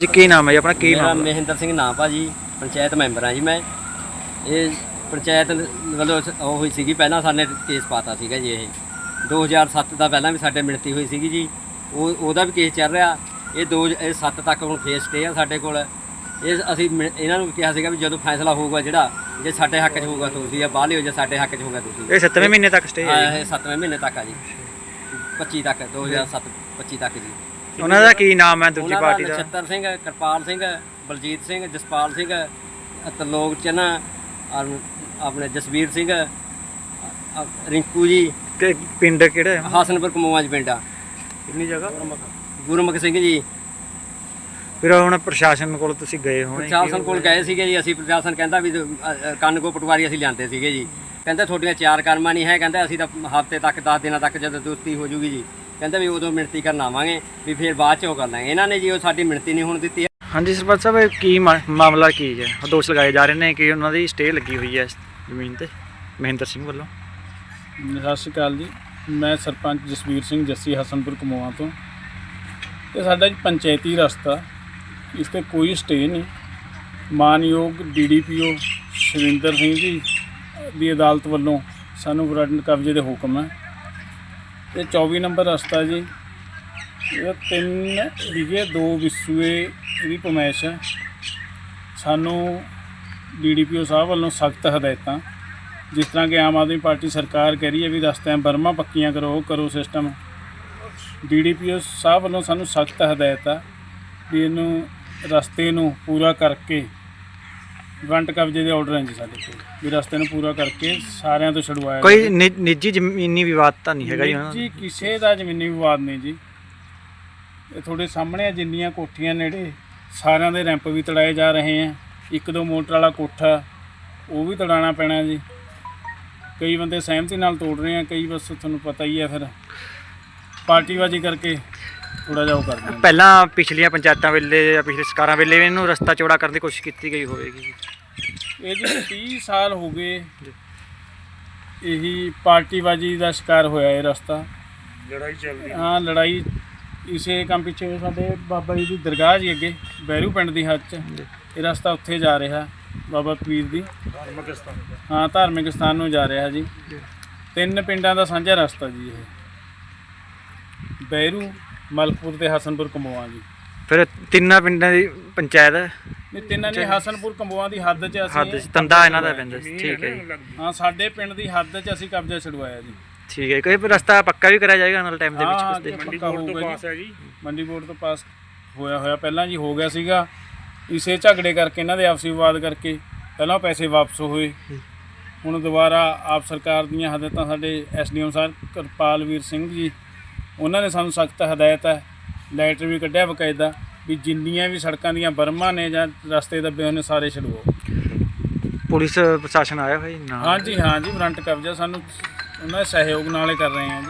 ਜੀ ਕੀ ਨਾਮ ਹੈ ਜੀ? ਆਪਣਾ ਕੀ ਮੇਰਾ ਨਾਮ ਮਹਿੰਦਰ ਸਿੰਘ ਨਾਂ ਭਾਜੀ ਪੰਚਾਇਤ ਮੈਂਬਰ ਹਾਂ ਜੀ ਮੈਂ। ਇਹ ਪੰਚਾਇਤ ਵੱਲੋਂ ਸ- ਉਹ ਹੋਈ ਸੀਗੀ ਪਹਿਲਾਂ ਸਾਡੇ ਕੇਸ ਪਾਤਾ ਸੀਗਾ ਜੀ ਇਹ। 2007 ਦਾ ਪਹਿਲਾਂ ਵੀ ਸਾਡੇ ਮਿਣਤੀ ਹੋਈ ਸੀਗੀ ਜੀ। ਉਹ ਉਹਦਾ ਵੀ ਕੇਸ ਚੱਲ ਰਿਹਾ। ਇਹ ਦੋ ਇਹ 7 ਤੱਕ ਹੁਣ ਫੇਸ ਸਟੇ ਆ ਸਾਡੇ ਕੋਲ। ਇਹ ਅਸੀਂ ਮਿ- ਇਹਨਾਂ ਨੂੰ ਕਿਹਾ ਸੀਗਾ ਵੀ ਜਦੋਂ ਫੈਸਲਾ ਹੋਊਗਾ ਜਿਹੜਾ ਜੇ ਸਾਡੇ ਹੱਕ 'ਚ ਹੋਊਗਾ ਤੁਸੀਂ ਆ ਬਾਹਰ ਲਿਓ ਜੇ ਸਾਡੇ ਹੱਕ 'ਚ ਹੋਊਗਾ ਤੁਸੀਂ। ਇਹ 7ਵੇਂ ਮਹੀਨੇ ਤੱਕ ਸਟੇ ਆ ਹੈ ਇਹ 7ਵੇਂ ਮਹੀਨੇ ਤੱਕ ਆ ਜੀ। 25 ਤੱਕ 2007 25 ਤੱਕ ਜੀ ਜੀ। ਉਹਨਾਂ ਦਾ ਕੀ ਨਾਮ ਹੈ ਦੂਜੀ ਉਹਨਾਂ ਪਾਰਟੀ ਦਾ? ਨਛੱਤਰ ਸਿੰਘ ਕਿਰਪਾਲ ਸਿੰਘ ਬਲਜੀਤ ਸਿੰਘ ਜਸਪਾਲ ਸਿੰਘ ਤਲੋਕ ਚਨਾ ਔਰ ਆਪਣੇ ਜਸਵੀਰ ਸਿੰਘ ਅ- ਅ- ਰਿੰਕੂ ਜੀ। ਕਿ ਪਿੰਡ ਕਿਹੜਾ ਹੈ? ਹਾਸਨਪੁਰ ਕਮੋਵਾਂ ਚ ਪਿੰਡ ਆ। ਕਿੰਨੀ ਜਗ੍ਹਾ? ਗੁਰਮੁਖ ਸਿੰਘ ਜੀ। ਫਿਰ ਹੁਣ ਪ੍ਰਸ਼ਾਸਨ ਕੋਲ ਤੁਸੀਂ ਗਏ ਹੋਣੇ ਪ੍ਰਸ਼ਾਸਨ ਕੋਲ ਗਏ ਸੀਗੇ ਜੀ ਅਸੀਂ ਪ੍ਰਸ਼ਾਸਨ ਕਹਿੰਦਾ ਵੀ ਅ, ਅ, ਕੰਨ ਕੋ ਪਟਵਾਰੀ ਅਸੀਂ ਲਿਆਂਦੇ ਸੀਗੇ ਜੀ। ਕਹਿੰਦਾ ਤੁਹਾਡੀਆਂ ਚਾਰ ਕਰਮਾਂ ਨਹੀਂ ਹੈ ਕਹਿੰਦਾ ਅਸੀਂ ਤਾਂ ਹਫ਼ਤੇ ਤੱਕ 10 ਦਿਨਾਂ ਤੱਕ ਜਦੋਂ ਦੋਸਤੀ ਹੋ ਜੂਗੀ ਜੀ। ਕਹਿੰਦਾ ਵੀ ਉਦੋਂ ਮਿਣਤੀ ਕਰਨ ਆਵਾਂਗੇ ਵੀ ਫਿਰ ਬਾਅਦ ਚ ਉਹ ਕਰ ਲਾਂਗੇ। ਇਹਨਾਂ ਨੇ ਜੀ ਉਹ ਸਾਡੀ ਮਿਣਤੀ ਨਹੀਂ ਹੋਣ ਦਿੱਤੀ। ਹਾਂਜੀ ਸਰਪੰਚ ਸਾਹਿਬ ਇਹ ਕੀ ਮਾ- ਮਾਮਲਾ ਕੀ ਹੈ? ਦੋਸ਼ ਲਗਾਏ ਜਾ ਰਹੇ ਨੇ ਕਿ ਉਹਨਾਂ ਦੀ ਸਟੇ ਲੱਗੀ ਹੋਈ ਹੈ ਇਸ ਜ਼ਮੀਨ ਤੇ। ਮਹਿੰਦਰ ਸਿੰਘ ਵੱਲੋਂ। ਸਤਿ ਸ਼੍ਰੀ ਅਕਾਲ ਜੀ। ਮੈਂ ਸਰਪੰਚ ਜਸਵੀਰ ਸਿੰਘ ਜੱਸੀ ਹਸਨਪੁਰ ਕਮੋਆ ਤੋਂ। ਤੇ ਸਾਡਾ ਜੀ ਪੰਚਾਇਤੀ ਰਸਤਾ। ਇਸ ਤੇ ਕੋਈ ਸਟੇ ਨਹੀਂ। ਮਾਨਯੋਗ ਡੀਡੀਪੀਓ ਸ਼ਰਿੰਦਰ ਸਿੰਘ ਜੀ ਦੀ ਅਦਾਲਤ ਵੱਲੋਂ ਸਾਨੂੰ ਗ੍ਰਾਂਟ ਕਬਜ਼ੇ ਦੇ ਹੁਕਮ ਹੈ। ਇਹ 24 ਨੰਬਰ ਰਸਤਾ ਜੀ। ਇਹ ਤਿੰਨ ਵਿਗੇ ਦੋ ਵਿਸੂਏ ਇਹਦੀ ਪਮੈਸ਼ ਹੈ। ਸਾਨੂੰ ਡੀਡੀਪੀਓ ਸਾਹਿਬ ਵੱਲੋਂ ਸਖਤ ਹਦਾਇਤਾਂ। ਜਿਸ ਤਰ੍ਹਾਂ ਕਿ ਆਮ ਆਦਮੀ ਪਾਰਟੀ ਸਰਕਾਰ ਕਹਿ ਰਹੀ ਹੈ ਵੀ ਰਸਤਿਆਂ ਬਰਮਾ ਪੱਕੀਆਂ ਕਰੋ, ਉਹ ਕਰੋ ਸਿਸਟਮ। ਡੀਡੀਪੀਓ ਸਾਹਿਬ ਵੱਲੋਂ ਸਾਨੂੰ ਸਖਤ ਹਦਾਇਤ ਆ ਵੀ ਇਹਨੂੰ ਰਸਤੇ ਨੂੰ ਪੂਰਾ ਕਰਕੇ ਵੰਟ ਕਬਜ਼ੇ ਦੇ ਆਰਡਰ ਹੈ ਜੀ ਸਾਡੇ ਕੋਲ। ਵੀ ਰਸਤੇ ਨੂੰ ਪੂਰਾ ਕਰਕੇ ਸਾਰਿਆਂ ਤੋਂ ਛਡਵਾਇਆ ਕੋਈ। ਨਿ- ਨਿੱਜੀ ਜ਼ਮੀਨੀ ਵਿਵਾਦ ਤਾਂ ਨਹੀਂ ਹੈਗਾ ਜੀ ਉਹਨਾਂ ਦਾ? ਜੀ ਕਿਸੇ ਦਾ ਜ਼ਮੀਨੀ ਵਿਵਾਦ ਨਹੀਂ ਜੀ। ਇਹ ਤੁਹਾਡੇ ਸਾਹਮਣੇ ਆ ਜਿੰਨੀਆਂ ਕੋਠੀਆਂ ਨੇੜੇ ਸਾਰਿਆਂ ਦੇ ਰੈਂਪ ਵੀ ਤੜਾਏ ਜਾ ਰਹੇ ਆ। ਇੱਕ ਦੋ ਮੋਟਰ ਵਾਲਾ ਕੋਠਾ ਉਹ ਵੀ ਤੜਾਉਣਾ ਪੈਣਾ ਜੀ। ਕਈ ਬੰਦੇ ਸਹਿਮਤੀ ਨਾਲ ਤੋੜ ਰਹੇ ਆ ਕਈ ਬਸ ਤੁਹਾਨੂੰ ਪਤਾ ਹੀ ਹੈ ਫਿਰ। ਪਾਰਟੀਬਾਜ਼ੀ ਕਰਕੇ ਥੋੜਾ ਜਿਹਾ ਉਹ ਕਰਦੇ ਆ ਪਹਿਲਾਂ ਪਿਛਲੀਆਂ ਪੰਚਾਇਤਾਂ ਵੇਲੇ ਜਾਂ ਪਿਛਲੇ ਸਰਕਾਰਾਂ ਵੇਲੇ ਵੀ ਇਹਨੂੰ ਰਸਤਾ ਚੌੜਾ ਕਰਨ ਦੀ ਕੋਸ਼ਿਸ਼ ਕੀਤੀ ਗਈ ਹੋਵੇਗੀ। ਜੀ। ਇਹ ਜੀ 30 ਸਾਲ ਹੋ ਗਏ ਇਹੀ ਪਾਰਟੀਬਾਜ਼ੀ ਦਾ ਸ਼ਿਕਾਰ ਹੋਇਆ ਇਹ ਰਸਤਾ। ਲੜਾਈ ਚੱਲਦੀ ਹਾਂ। ਲੜਾਈ ਇਸੇ ਕੰਮ ਪਿੱਛੇ ਸਾਡੇ ਬਾਬਾ ਜੀ ਦੀ ਦਰਗਾਹ ਜੀ ਅੱਗੇ ਬੈਰੂ ਪਿੰਡ ਦੀ ਹੱਦ 'ਚ। ਇਹ ਰਸਤਾ ਉੱਥੇ ਜਾ ਰਿਹਾ ਬਾਬਾ ਪੀਰ ਦੀ। ਧਾਰਮਿਕ ਸਥਾਨ ਹਾਂ ਧਾਰਮਿਕ ਸਥਾਨ ਨੂੰ ਜਾ ਰਿਹਾ ਜੀ। ਤਿੰਨ ਪਿੰਡਾਂ ਦਾ ਸਾਂਝਾ ਰਸਤਾ ਜੀ ਇਹ। ਬੈਰੂ ਮਲਕਪੁਰ ਤੇ ਹਸਨਪੁਰ ਕਮੋਆ ਜੀ। ਫਿਰ ਤਿੰਨਾਂ ਪਿੰਡਾਂ ਦੀ ਪੰਚਾਇਤ ਹੈ? ਤਿੰਨਾਂ ਦੀ ਹਸਨਪੁਰ ਕਮੋਆ ਦੀ ਹੱਦ 'ਚ ਅਸੀਂ ਹੱਦ 'ਚ ਤੰਦਾ ਇਹਨਾਂ ਦਾ ਪੈਂਦਾ ਸੀ। ਠੀਕ ਹੈ ਜੀ। ਹਾਂ ਸਾਡੇ ਪਿੰਡ ਦੀ ਹੱਦ 'ਚ ਅਸੀਂ ਕਬਜ਼ਾ ਛਡਵਾਇਆ ਜੀ। ਠੀਕ ਹੈ ਕੋਈ ਰਸਤਾ ਪੱਕਾ ਵੀ ਕਰਾਇਆ ਜਾਏਗਾ ਵਾਲੇ ਟਾਈਮ ਦੇ ਵਿੱਚ ਹਾਂ ਕੁਝ ਅੱਗੇ ਦੇ ਪੱਕਾ ਹੋਊਗਾ ਜੀ। ਮੰਡੀ ਬੋਰਡ ਤੋਂ ਪਾਸ ਹੋਇਆ ਹੋਇਆ ਪਹਿਲਾਂ ਜੀ ਹੋ ਗਿਆ ਸੀਗਾ। ਇਸੇ ਝਗੜੇ ਕਰਕੇ ਇਹਨਾਂ ਦੇ ਆਪਸੀ ਵਿਵਾਦ ਕਰਕੇ ਪਹਿਲਾਂ ਪੈਸੇ ਵਾਪਸ ਹੋਏ। ਹੁਣ ਦੁਬਾਰਾ ਆਪ ਸਰਕਾਰ ਦੀਆਂ ਹਦਾਇਤਾਂ ਸਾਡੇ ਐਸਡੀਐਮ ਸਾਹਿਬ ਕਿਰਪਾਲਵੀਰ ਸਿੰਘ ਜੀ ਉਹਨਾਂ ਨੇ ਸਾਨੂੰ ਸਖਤ ਹਦਾਇਤ ਹੈ ਲੈਟਰ ਵੀ ਕੱਢਿਆ ਬਕਾਇਦਾ ਵੀ ਜਿੰਨੀਆਂ ਵੀ ਸੜਕਾਂ ਦੀਆਂ ਬਰਮਾਂ ਨੇ ਜਾਂ ਰਸਤੇ ਦੱਬੇ ਹੋਏ ਨੇ ਸਾਰੇ ਛਡਵਾਓ ਪੁਲਿਸ ਪ੍ਰਸ਼ਾਸਨ ਆਇਆ ਹੋਇਆ ਜੀ ਨਾ ਹਾਂਜੀ ਹਾਂ ਜੀ ਵਾਰੰਟ ਕਬਜ਼ਾ ਸਾਨੂੰ ਉਹਨਾਂ ਦੇ ਸਹਿਯੋਗ ਨਾਲ ਹੀ ਕਰ ਰਹੇ ਹਾਂ ਜੀ।